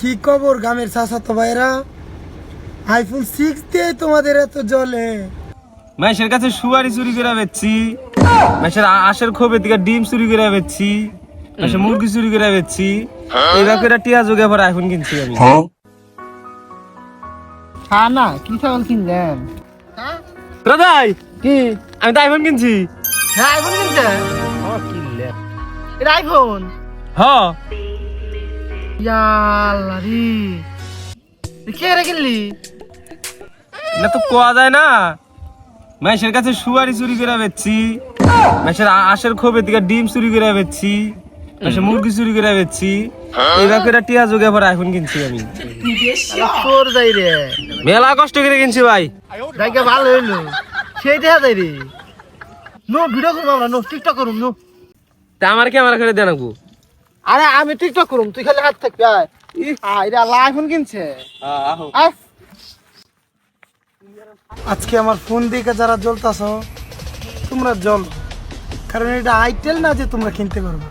কি খবর গ্রামের চাচাতো ভাইরা আইফোন সিক্স দিয়ে তোমাদের এত জলে মাইশের কাছে সুয়ারি চুরি করে বেচছি। মাইশের আ- আশের খোপের দিকে ডিম চুরি করে বেচছি। মাইশের মুরগি চুরি করে বেচছি। এই ব্যাপারে টিয়া যোগে পরে আইফোন কিনছি আমি। হ্যাঁ না কি ছাগল কিনলেন? দাদাই কি? আমি তো আইফোন কিনছি। হ্যাঁ আইফোন কিনছে এটা আইফোন হ। ইয়াল্লা রে কে রে কিনলি? না তো কোয়া যায় না। মাইশের কাছে সুয়ারি চুরি করে বেচছি। মাইশের আশের খোপের দিকে ডিম চুরি করে বেচছি। মাইশের মুরগি চুরি করে বেচছি। এই ব্যাপারে টিয়া যোগে পরে আইফোন কিনছি আমি। চোর যাই রে। মেলা কষ্ট করে কিনছি ভাই। জায়গা ভালো হইল। সেই দেখা যায় রে নো ভিডিও করব আমরা নো টিকটক করুম নো। তা আমার কি আমার করে দেন আপু আরে আমি টিকটক করুম তুই খালি হাত থাকবি আয়। আয় আল্লাহ আইফোন কিনছে। আজকে আমার ফোন দেখে যারা জ্বলতাছ তোমরা জল কারণ এটা আইটেল না যে তোমরা কিনতে পারবে।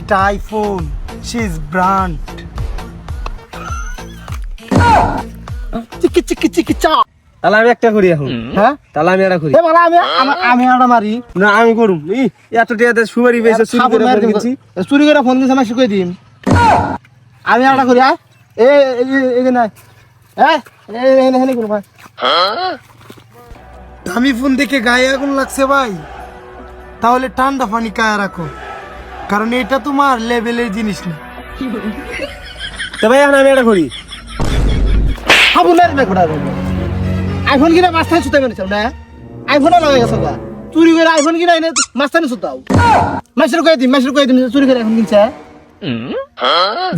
এটা আইফোন সিজ ব্র্যান্ড চিকি চিকি চিকি চা। তাহলে আমি একটা করি এখন। হ্যাঁ? তাহলে আমি একটা করি। এ আমি আমি- আমি একটা মারি। না আমি করুম। ই এত টিয়াতে সুপারি বেশি চুরি করে দিম। কিনছি চুরি করে ফোন কই দিম? আমি একটা করি আয়। এ হ্যাঁ এখানে করব ভাই দামি ফোন দেখে গায়ে আগুন লাগছে ভাই। তাহলে ঠান্ডা পানি কায়া রাখো। কারণ এটা তোমার লেভেলের জিনিস না। তো ভাই এখন আমি একটা করি। খাব না রে কোটা আইফোন কিনা মাস্তানি সুতাই মেরেছ না? আইফোন লাগে গেছে গা। চুরি করে আইফোন কিনা এনে মাস্তানি সুতাও মাসের কয়ে দিম মাসের কয়ে দিম চুরি করে আইফোন কিনছে।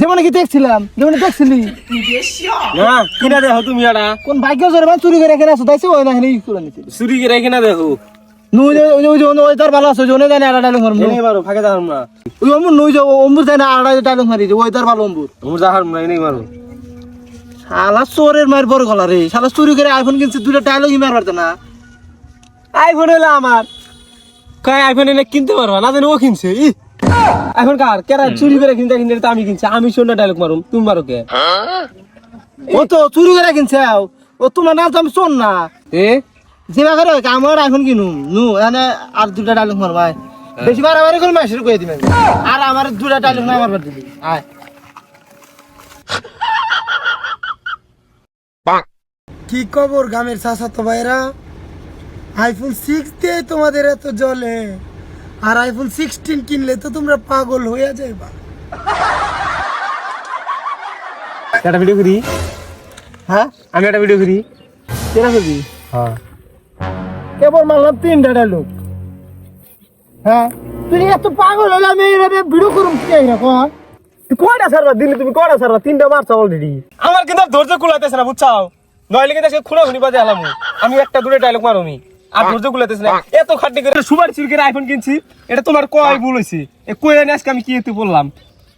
যেমন কি দেখছিলাম যেমন দেখছিলি। না কিনা দেখো তুমি এটা কোন ভাগ্য জোরে মানে চুরি করে এখানে সুতাইছে ওই না ই করে নিতে চুরি করে কিনা দেখো। নুই ওই ওই যে ওই তার ভালো আছে জনে জানে আড়া ডাইলং মারমু এনেই মারো ফাঁকে না। ওই অম্বুর নুই যে অম্বুর জানে আড়া ডাইলং মারি ওই তার ভালো অম্বুর তোমার যাহার না এনেই মারো। শালা চোরের মার বড় গলা রে। শালা চুরি করে আইফোন কিনছে দুটো ডায়লগই মার পারতে না আইফোন হলো আমার। কয় আইফোন এনে কিনতে পারবা? না জানি ও কিনছে। ই এখন কার? কেরা চুরি করে কিনতে কিনতে তো আমি কিনছি আমি শূন্য ডায়লগ মারুম। তুমি মারো কে? ও তো চুরি করে কিনছে ও। তোমার নাম তো আমি শোন না। এ? যে বাগারে আমার আইফোন কিনুম। নু এনে আর দুটা ডায়লগ মার ভাই বেশি বাড়াবাড়ি করে মাসের কয়ে দিবেন। আর আমার দুটা ডায়লগ না মারবার দিবি। আয়। কি খবর গ্রামের চাচাতো ভাইরা আইফোন সিক্স দিয়ে তোমাদের এত জলে আর আইফোন সিক্সটিন কিনলে তো তোমরা পাগল হয়ে যাইবা। একটা ভিডিও করি? হ্যাঁ? আমি একটা ভিডিও করি। কেনা করবি হ্যাঁ। কেবল মারলাম তিনটা ডায়লগ হ্যাঁ? তুই এত পাগল হলে আমি ভিডিও করুম কি এরকম তুই কয়টা সারবা? দিলে তুমি কয়টা সারবা? তিনটা মারছো অলরেডি আমার কিন্তু ধৈর্য কুলাইতেছে না বুঝছাও? নইলে কিন্তু আজকে খুনা খুনি বাজে আলাম। আমি একটা দূরে ডায়লগ মারুমি। আর ধৈর্য কুলাইতেছে না। এত করে আইফোন কিনছি এটা তোমার কয় ভুল হয়েছে এ কয়ে আনি আজকে আমি কি এতে বললাম?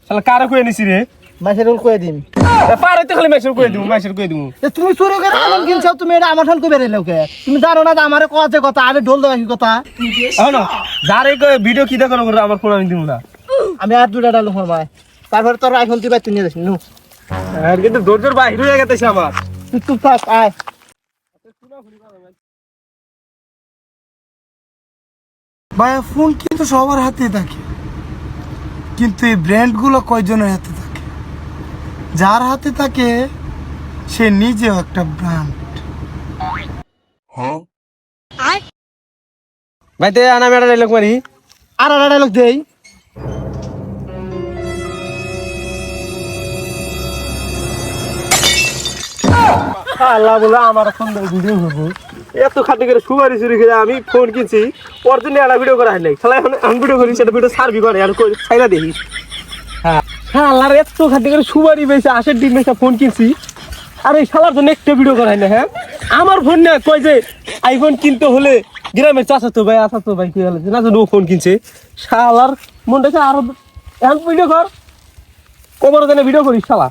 তাহলে কারও কয়ে নিছি রে? মাসের কয়ে দিন পারে তো খালি মেসের কয়ে দিব মেসের কয়ে দিব। তুমি চুরি করে আলম কিনছো তুমি এটা আমার ঠান কবে রেলে ওকে? তুমি জানো না আমার কথা কথা আরে ঢোল দেওয়া কি কথা? যারে কয়ে ভিডিও কি দেখো না আমার ফোন আমি না। আমি আর দুটা ডালু ফরমাই তারপরে তোর আইফোন তুই বাইতে নিয়ে যাস নু। আর কিন্তু ধৈর্যের বাইরে হয়ে গেছে আমার তুই থাক আয়। ভাইয়া ফোন কিন্তু সবার হাতে থাকে। কিন্তু এই ব্র্যান্ডগুলো কয়জনের হাতে থাকে? যার হাতে থাকে সে নিজেও একটা ব্র্যান্ড। ভাইতে আনা মেটা ডাইলগ মারি। আর আর ডায়লগ দেই। আল্লাহ বলে আমার ফোন ভিডিও করব এত খাটি করে সুপারি চুরি করে আমি ফোন কিনছি ওর জন্য একটা ভিডিও করা হয় নাই। এখন আমি ভিডিও করি সেটা ভিডিও সার্ভি করে আর ছাইরা দেখি। হ্যাঁ। হ্যাঁ আল্লাহর এত খাটি করে সুপারি আশের দিন বেশি ফোন কিনছি। আর এই শালার জন্য একটা ভিডিও করা হয় না হ্যাঁ? আমার ফোন না কই যে আইফোন কিনতে হলে গ্রামের চাচা তো ভাই আসা তো ভাই কি হলো না ও ফোন কিনছে। শালার মনটাকে আরও এখন ভিডিও কর। কোমর জানে ভিডিও করিস শালা।